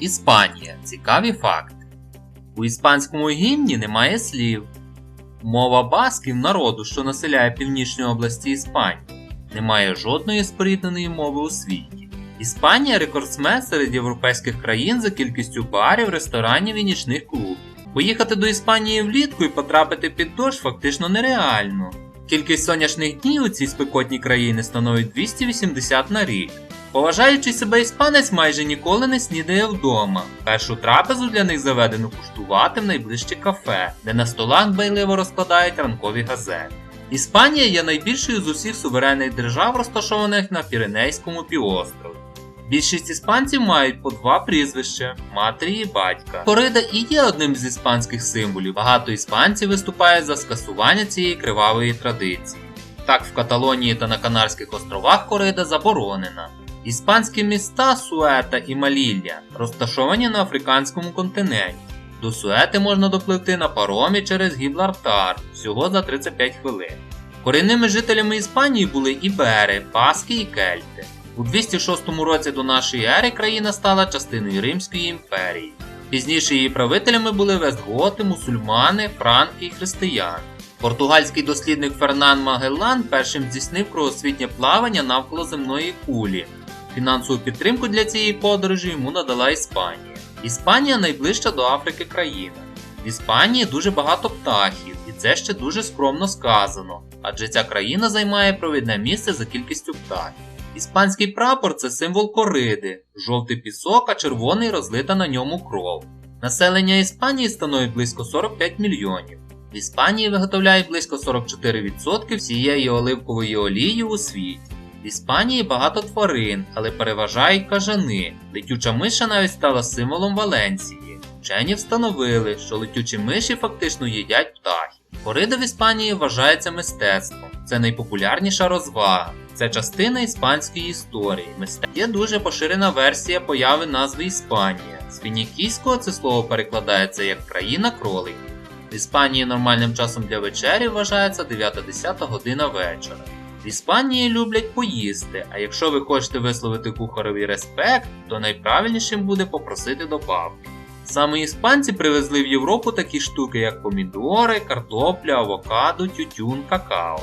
Іспанія. Цікаві факти. У іспанському гімні немає слів. Мова басків народу, що населяє північні області Іспанії, не має жодної спорідненої мови у світі. Іспанія рекордсмен серед європейських країн за кількістю барів, ресторанів і нічних клубів. Поїхати до Іспанії влітку і потрапити під дощ фактично нереально. Кількість сонячних днів у цій спекотній країні становить 280 на рік. Поважаючий себе іспанець майже ніколи не снідає вдома. Першу трапезу для них заведено куштувати в найближче кафе, де на столах байливо розкладають ранкові газети. Іспанія є найбільшою з усіх суверенних держав, розташованих на Піренейському півострові. Більшість іспанців мають по два прізвища матері і батька. Корида і є одним з іспанських символів. Багато іспанців виступають за скасування цієї кривавої традиції. Так, в Каталонії та на Канарських островах корида заборонена. Іспанські міста Суета і Малілля розташовані на африканському континенті. До Суети можна допливти на паромі через Гіблартар всього за 35 хвилин. Корінними жителями Іспанії були ібери, паски і кельти. У 206 році до нашої ери країна стала частиною Римської імперії. Пізніше її правителями були вестготи, мусульмани, франки і християни. Португальський дослідник Фернан Магеллан першим здійснив кругосвітнє плавання навколо земної кулі. Фінансову підтримку для цієї подорожі йому надала Іспанія. Іспанія найближча до Африки країна. В Іспанії дуже багато птахів, і це ще дуже скромно сказано, адже ця країна займає провідне місце за кількістю птахів. Іспанський прапор це символ кориди, жовтий пісок, а червоний розлита на ньому кров. Населення Іспанії становить близько 45 мільйонів. В Іспанії виготовляють близько 44% всієї оливкової олії у світі. В Іспанії багато тварин, але переважають кажани. Летюча миша навіть стала символом Валенції. Вчені встановили, що летючі миші фактично їдять птахів. Корида в Іспанії вважається мистецтвом. Це найпопулярніша розвага. Це частина іспанської історії. Є дуже поширена версія появи назви Іспанія. З фінікійського це слово перекладається як країна кроликів. В Іспанії нормальним часом для вечері вважається 9-10 година вечора. В Іспанії люблять поїсти, а якщо ви хочете висловити кухареві респект, то найправильнішим буде попросити добавки. Саме іспанці привезли в Європу такі штуки, як помідори, картопля, авокадо, тютюн, какао.